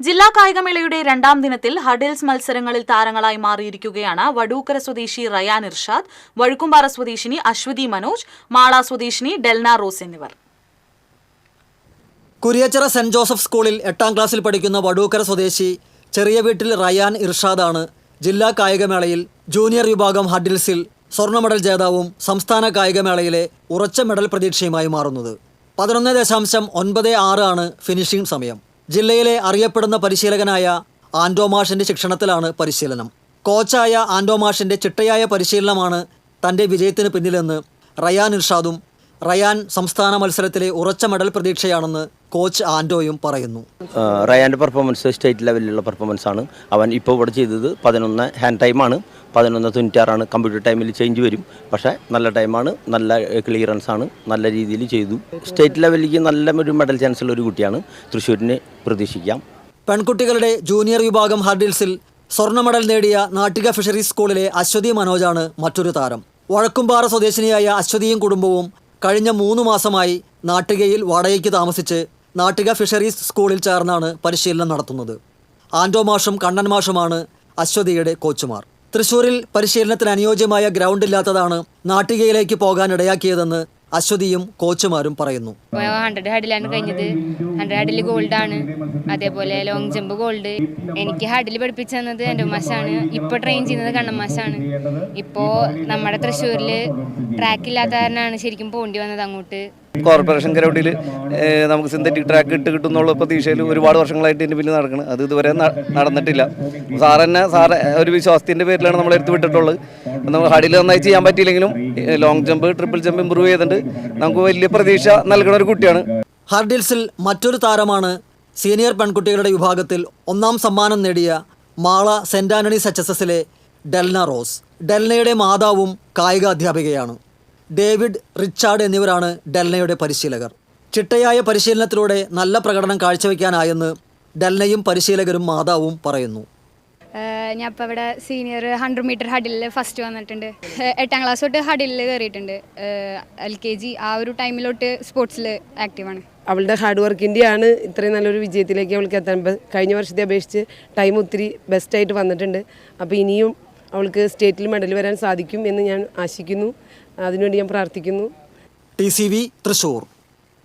ജില്ലാ കായികമേളയുടെ രണ്ടാം ദിനത്തിൽ ഹഡിൽസ് മത്സരങ്ങളിൽ താരങ്ങളായി മാറിയിരിക്കുകയാണ് വടൂക്കര സ്വദേശി റയാൻ ഇർഷാദ് വഴുക്കുംപാറ സ്വദേശിനി അശ്വതി മനോജ് മാള സ്വദേശിനി ഡെൽന റോസ് എന്നിവർ. കുരിയച്ചിറ സെന്റ് ജോസഫ് സ്കൂളിൽ എട്ടാം ക്ലാസ്സിൽ പഠിക്കുന്ന വടൂക്കര സ്വദേശി ചെറിയ വീട്ടിൽ റയാൻ ഇർഷാദാണ് ജില്ലാ കായികമേളയിൽ ജൂനിയർ വിഭാഗം ഹഡിൽസിൽ സ്വർണ മെഡൽ ജേതാവും സംസ്ഥാന കായികമേളയിലെ ഉറച്ച മെഡൽ പ്രതീക്ഷയുമായി മാറുന്നത്. പതിനൊന്ന് ദശാംശം ഒൻപത് ആറ് ആണ് ഫിനിഷിംഗ് സമയം. ജില്ലയിലെ അറിയപ്പെടുന്ന പരിശീലകനായ ആൻഡോമാഷിന്റെ ശിക്ഷണത്തിലാണ് പരിശീലനം. കോച്ചായ ആൻഡോമാഷിന്റെ ചിട്ടയായ പരിശീലനമാണ് തന്റെ വിജയത്തിന് പിന്നിലെന്ന് റയാൻ ഇർഷാദും റയാൻ സംസ്ഥാന മത്സരത്തിലെ ഉറച്ച മെഡൽ പ്രതീക്ഷയാണെന്ന് കോച്ച് ആൻഡോയും പറയുന്നു. റയാന്റെ പെർഫോമൻസ് സ്റ്റേറ്റ് ലെവലിലുള്ള പെർഫോമൻസ് ആണ്. അവൻ ഇപ്പോൾ ഇവിടെ ചെയ്തത് പതിനൊന്ന് ഹാൻഡ് ടൈമാണ് പതിനൊന്ന് തൊണ്ണൂറ്റാറാണ് കമ്പ്യൂട്ടർ ടൈമിൽ ചേഞ്ച് വരും. പക്ഷേ നല്ല ടൈമാണ് നല്ല ക്ലിയറൻസ് ആണ്. നല്ല രീതിയിൽ ചെയ്തു. സ്റ്റേറ്റ് ലെവലിലേക്ക് നല്ല ഒരു മെഡൽ ചാൻസ് ഉള്ള ഒരു കുട്ടിയാണ്. തൃശ്ശൂരിന് പ്രതീക്ഷിക്കാം. പെൺകുട്ടികളുടെ ജൂനിയർ വിഭാഗം ഹർഡിൽസിൽ സ്വർണ മെഡൽ നേടിയ നാട്ടിക ഫിഷറീസ് സ്കൂളിലെ അശ്വതി മനോജാണ് മറ്റൊരു താരം. വഴക്കുംപാറ സ്വദേശിനിയായ അശ്വതിയും കുടുംബവും കഴിഞ്ഞ മൂന്ന് മാസമായി നാട്ടികയിൽ വാടകയ്ക്ക് താമസിച്ച് നാട്ടിക ഫിഷറീസ് സ്കൂളിൽ ചേർന്നാണ് പരിശീലനം നടത്തുന്നത്. ആൻഡോ മാഷും കണ്ണൻ മാഷുമാണ് അശ്വതിയുടെ കോച്ചുമാർ. തൃശൂരിൽ പരിശീലനത്തിന് അനുയോജ്യമായ ഗ്രൗണ്ട് ഇല്ലാത്തതാണ് നാട്ടികയിലേക്ക് പോകാൻ ഇടയാക്കിയതെന്ന് അശ്വതിയും കോച്ചുമാരും പറയുന്നു. ഹൺഡ്രഡ് ഹഡിലാണ് കഴിഞ്ഞത്. ഹൺഡ്രഡ് ഹഡിൽ ഗോൾഡ് ആണ്. അതേപോലെ ലോങ് ജമ്പ് ഗോൾഡ് എനിക്ക് ഹഡിൽ പഠിപ്പിച്ചു തന്നത് എന്റെ ഉമ്മാശാണ്. ഇപ്പോൾ ട്രെയിൻ ചെയ്യുന്നത് കണ്ണമ്മാശാണ് ഇപ്പോ നമ്മുടെ തൃശ്ശൂരിൽ ട്രാക്ക് ഇല്ലാത്ത കാരണമാണ് ശരിക്കും പോണ്ടി വന്നത് അങ്ങോട്ട്. കോർപ്പറേഷൻ ഗ്രൗണ്ടിൽ നമുക്ക് സിന്തറ്റിക് ട്രാക്ക് ഇട്ട് കിട്ടുന്നുള്ള പ്രതീക്ഷയിൽ ഒരുപാട് വർഷങ്ങളായിട്ട് ഇതിന് പിന്നിൽ നടക്കുന്നത് അത് ഇതുവരെ നടന്നിട്ടില്ല. സാർ തന്നെ സാർ ഒരു വിശ്വാസത്തിന്റെ പേരിലാണ് നമ്മൾ എടുത്ത് വിട്ടിട്ടുള്ളത്. നമ്മൾ ഹഡിൽ നന്നായി ചെയ്യാൻ പറ്റിയില്ലെങ്കിലും long jump triple jump improve ചെയ്തിട്ടുണ്ട്. നമുക്ക് വലിയ പ്രതീക്ഷ നൽകുന്ന ഒരു കുട്ടിയാണ്. ഹർഡിൽസിൽ മറ്റൊരു താരമാണ് സീനിയർ പെൺകുട്ടികളുടെ വിഭാഗത്തിൽ ഒന്നാം സമ്മാനം നേടിയ മാള സെന്റ് ആന്റണി എസിലെ ഡെൽന റോസ്. ഡെൽനയുടെ മാതാവും കായിക അധ്യാപികയാണ്. ഡേവിഡ് റിച്ചാർഡ് എന്നിവരാണ് ഡെൽനയുടെ പരിശീലകർ. ചിട്ടയായ പരിശീലനത്തിലൂടെ നല്ല പ്രകടനം കാഴ്ചവെക്കാനായെന്ന് ഡെൽനയും പരിശീലകരും മാതാവും പറയുന്നു. ഞാൻ ഇപ്പോൾ ഇവിടെ സീനിയർ ഹൺഡ്രഡ് മീറ്റർ ഹഡിലിൽ ഫസ്റ്റ് വന്നിട്ടുണ്ട്. എട്ടാം ക്ലാസ് തൊട്ട് ഹഡിലിൽ കയറിയിട്ടുണ്ട് എൽ കെ ജി. ആ ഒരു ടൈമിലോട്ട് സ്പോർട്സിൽ ആക്റ്റീവാണ് അവളുടെ ഹാർഡ് വർക്കിന്റെയാണ് ഇത്രയും നല്ലൊരു വിജയത്തിലേക്ക് അവൾക്ക് എത്താൻ. കഴിഞ്ഞ വർഷത്തെ അപേക്ഷിച്ച് ടൈം ഒത്തിരി ബെസ്റ്റായിട്ട് വന്നിട്ടുണ്ട്. അപ്പോൾ ഇനിയും അവൾക്ക് സ്റ്റേറ്റിൽ മെഡൽ വരാൻ സാധിക്കും എന്ന് ഞാൻ ആശിക്കുന്നു. അതിനുവേണ്ടി ഞാൻ പ്രാർത്ഥിക്കുന്നു. T C V Thrissur.